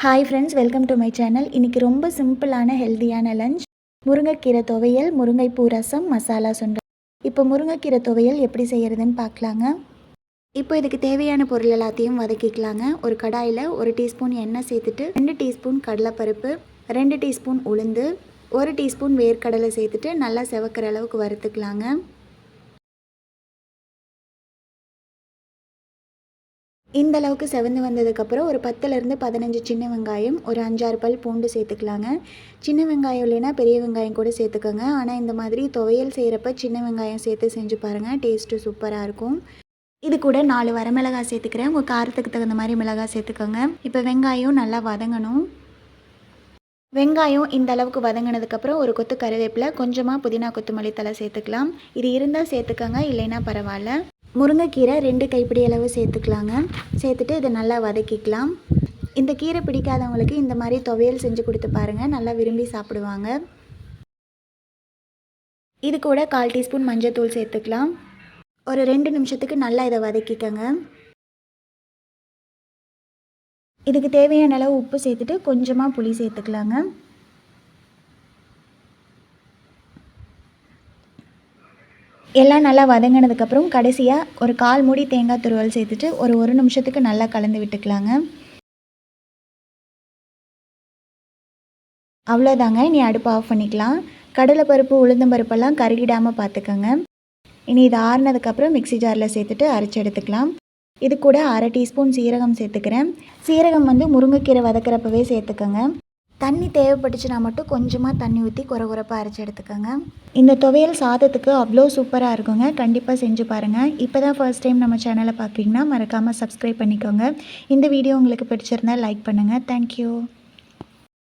Hi friends welcome to my channel இன்றைக்கி ரொம்ப சிம்பிளான ஹெல்த்தியான லஞ்ச் முருங்கைக்கீரை துவையல் முருங்கைப்பூ ரசம் மசாலா சுண்டல். இப்போ முருங்கைக்கீரை துவையல் எப்படி செய்கிறதுன்னு பார்க்கலாங்க. இப்போ இதுக்கு தேவையான பொருள் எல்லாத்தையும் வதக்கிக்கலாங்க. ஒரு கடாயில் ஒரு டீஸ்பூன் எண்ணெய் சேர்த்துட்டு ரெண்டு டீஸ்பூன் கடலைப்பருப்பு ரெண்டு டீஸ்பூன் உளுந்து ஒரு டீஸ்பூன் வேர்க்கடலை சேர்த்துட்டு நல்லா செவக்கிற அளவுக்கு வறுத்துக்கலாங்க. இந்த அளவுக்கு செவந்து வந்ததுக்கப்புறம் ஒரு பத்துலேருந்து பதினஞ்சு சின்ன வெங்காயம் ஒரு அஞ்சாறு பல் பூண்டு சேர்த்துக்கலாங்க. சின்ன வெங்காயம் இல்லைன்னா பெரிய வெங்காயம் கூட சேர்த்துக்கோங்க. ஆனால் இந்த மாதிரி துவையல் செய்கிறப்ப சின்ன வெங்காயம் சேர்த்து செஞ்சு பாருங்கள் டேஸ்ட்டு சூப்பராக இருக்கும். இது கூட நாலு வரமிளகாய் சேர்த்துக்கிறேன். உங்கள் காரத்துக்கு தகுந்த மாதிரி மிளகாய் சேர்த்துக்கோங்க. இப்போ வெங்காயம் நல்லா வதங்கணும். வெங்காயம் இந்த அளவுக்கு வதங்கினதுக்கப்புறம் ஒரு கொத்து கருவேப்பிலை கொஞ்சமாக புதினா கொத்தமல்லி தலை சேர்த்துக்கலாம். இது இருந்தால் சேர்த்துக்கோங்க இல்லைன்னா பரவாயில்ல. முருங்கைக்கீரை ரெண்டு கைப்பிடி அளவு சேர்த்துக்கலாங்க. சேர்த்துட்டு இதை நல்லா வதக்கிக்கலாம். இந்த கீரை பிடிக்காதவங்களுக்கு இந்த மாதிரி துவையல் செஞ்சு கொடுத்து பாருங்கள் நல்லா விரும்பி சாப்பிடுவாங்க. இது கூட கால் டீஸ்பூன் மஞ்சத்தூள் சேர்த்துக்கலாம். ஒரு ரெண்டு நிமிஷத்துக்கு நல்லா இதை வதக்கிக்கோங்க. இதுக்கு தேவையான அளவு உப்பு சேர்த்துட்டு கொஞ்சமாக புளி சேர்த்துக்கலாங்க. எல்லாம் நல்லா வதங்கினதுக்கப்புறம் கடைசியாக ஒரு கால் மூடி தேங்காய் துருவல் சேர்த்துட்டு ஒரு ஒரு நிமிஷத்துக்கு நல்லா கலந்து விட்டுக்கலாங்க. அவ்வளோதாங்க. இனி அடுப்பு ஆஃப் பண்ணிக்கலாம். கடலைப்பருப்பு உளுந்தம்பருப்பெல்லாம் கருகிடாமல் பார்த்துக்கோங்க. இனி இது ஆறுனதுக்கப்புறம் மிக்சி ஜாரில் சேர்த்துட்டு அரைச்சி எடுத்துக்கலாம். இது கூட அரை டீஸ்பூன் சீரகம் சேர்த்துக்கிறேன். சீரகம் வந்து முருங்கைக்கீரை வதக்கிறப்பவே சேர்த்துக்கோங்க. தண்ணி தேவைப்பட்டுச்சுன்னா மட்டும் கொஞ்சமாக தண்ணி ஊற்றி குறை குறைப்பாக அரைச்சி எடுத்துக்கோங்க. இந்த துவையல் சாதத்துக்கு அவ்வளோ சூப்பராக இருக்குங்க. கண்டிப்பாக செஞ்சு பாருங்கள் இப்போ தான் ஃபர்ஸ்ட் டைம் நம்ம சேனலை பார்க்குறீங்கன்னா மறக்காமல் சப்ஸ்கிரைப் பண்ணிக்கோங்க. இந்த வீடியோ உங்களுக்கு பிடிச்சிருந்தா லைக் பண்ணுங்கள் தேங்க்யூ